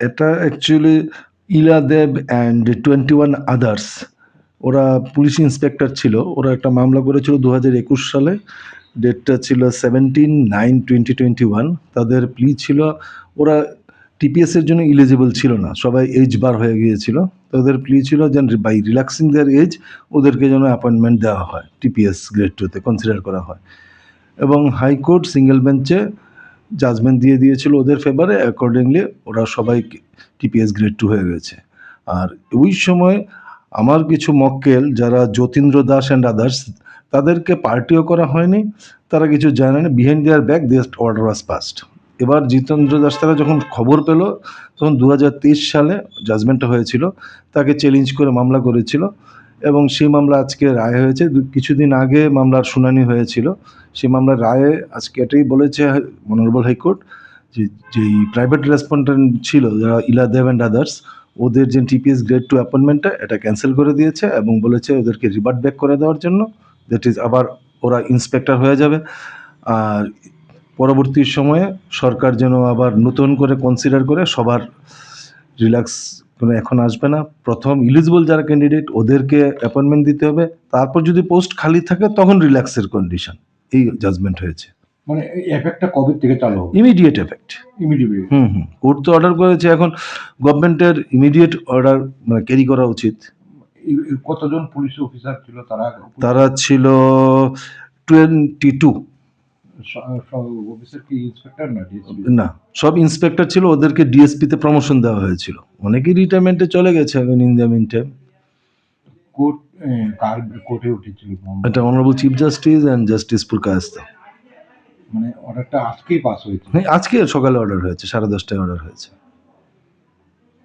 এটা actually Ila Deb and twenty one others ওরা police inspector ছিল, ওরা একটা মামলা করেছিল দু হাজার একুশ সালে ডেটটা ছিল seventeen nine twenty twenty one তাদের প্লি ছিল, ওরা টিপিএসের জন্য ইলিজিবল ছিল না, সবাই এজ বার হয়ে গিয়েছিল, তাদের প্লি ছিল যেন বাই রিল্যাক্সিং দেয়ার এজ ওদেরকে যেন অ্যাপয়েন্টমেন্ট দেওয়া হয় টিপিএস গ্রেড টুতে কনসিডার করা হয়। এবং হাইকোর্ট সিঙ্গেল বেঞ্চে জাজমেন্ট দিয়ে দিয়েছিল ওদের ফেভারে অ্যাকর্ডিংলি ওরা সবাই টিপিএস গ্রেড টু হয়ে গেছে। আর ওই সময় আমার কিছু মক্কেল যারা যতীন্দ্র দাস অ্যান্ড আদার্স তাদেরকে পার্টিও করা হয়নি, তারা কিছু জানে না। Behind their back their order was passed এবার জিতেন্দ্র দাস, তারা যখন খবর পেল, তখন দু হাজার তেইশ সালে জাজমেন্টটা হয়েছিল, তাকে চ্যালেঞ্জ করে মামলা করেছিল। এবং সেই মামলা আজকে রায় হয়েছে। কিছুদিন আগে মামলার শুনানি হয়েছিল। সেই মামলার রায়ে আজকে এটাই বলেছে অনারেবল হাইকোর্ট যে যেই প্রাইভেট রেসপন্ডেন্ট ছিল, যারা ইলা দেব অ্যান্ড আদার্স ওদের যে টিপিএস গ্রেড টু অ্যাপয়েন্টমেন্টটা এটা ক্যান্সেল করে দিয়েছে এবং বলেছে ওদেরকে রিভার্ট ব্যাক করে দেওয়ার জন্য। দ্যাট ইজ আবার ওরা ইন্সপেক্টর হয়ে যাবে। আর পরবর্তী সময়ে সরকার যেন আবার নতুন করে কনসিডার করে সবার রিল্যাক্স কোনো এখন আসবে না। প্রথম ইলিজিবল যারা ক্যান্ডিডেট ওদেরকে অ্যাপয়েন্টমেন্ট দিতে হবে। তারপর যদি পোস্ট খালি থাকে তখন রিল্যাক্সের কন্ডিশন এই জাজমেন্ট হয়েছে। মানে এফেক্টটা কবে থেকে চালু হবে? Immediate effect immediately hmm hmm. Court তো অর্ডার করেছে এখন গভর্নমেন্টের ইমিডিয়েট অর্ডার মানে ক্যারি করা উচিত। কতজন পুলিশ অফিসার ছিল তারা? তারা ছিল টোয়েন্টি টু না সব ইন্সপেক্টর ছিল ওদেরকে ডিএসপিতে প্রমোশন দেওয়া হয়েছিল। অনেকেই রিটায়ারমেন্টে চলে গেছে এখন in the meantime court কার কোর্টে উঠেছিল? এটা honourable chief justice and justice Purkayastha মানে অর্ডারটা আজকেই পাস হয়েছে হ্যাঁ আজকে সকালে অর্ডার হয়েছে সাড়ে দশটায় অর্ডার হয়েছে।